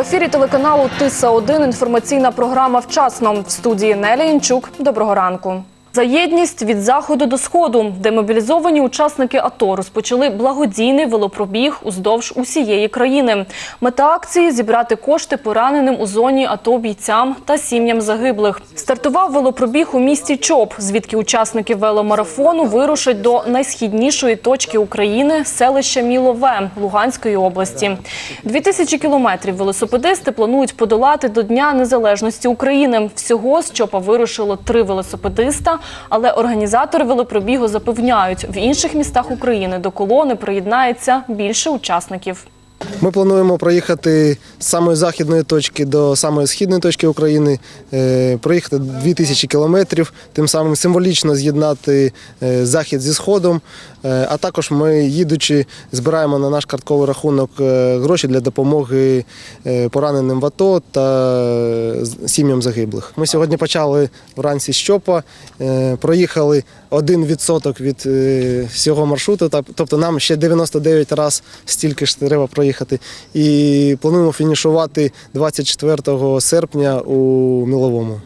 ефірі телеканалу Тиса 1 інформаційна програма Вчасно в студії Нелі Інчук. Доброго ранку. За єдність від заходу до сходу, де мобілізовані учасники АТО розпочали благодійний велопробіг уздовж усієї країни. Мета акції зібрати кошти пораненим у зоні АТО бійцям та сім'ям загиблих. Стартував велопробіг у місті Чоп, звідки учасники веломарафону вирушать до найсхіднішої точки України селища Мілове Луганської області. Дві тисячі кілометрів велосипедисти планують подолати до Дня Незалежності України. Всього з Чопа вирушило три велосипедиста, але організатори велопробігу запевняють, в інших містах України до колони приєднається більше учасників. Ми плануємо проїхати з самої західної точки до самої східної точки України, е, проїхати 2000 кілометрів, тим самим символічно з'єднати е, захід зі сходом. Е, А також ми, їдучи, збираємо на наш картковий рахунок гроші для допомоги пораненим в АТО та сім'ям загиблих. Ми сьогодні почали вранці з Чопа, е, проїхали 1% від е, всього маршруту, тобто нам ще 99 разів стільки ж треба проїхати. І плануємо фінішувати 24 серпня у Міловому.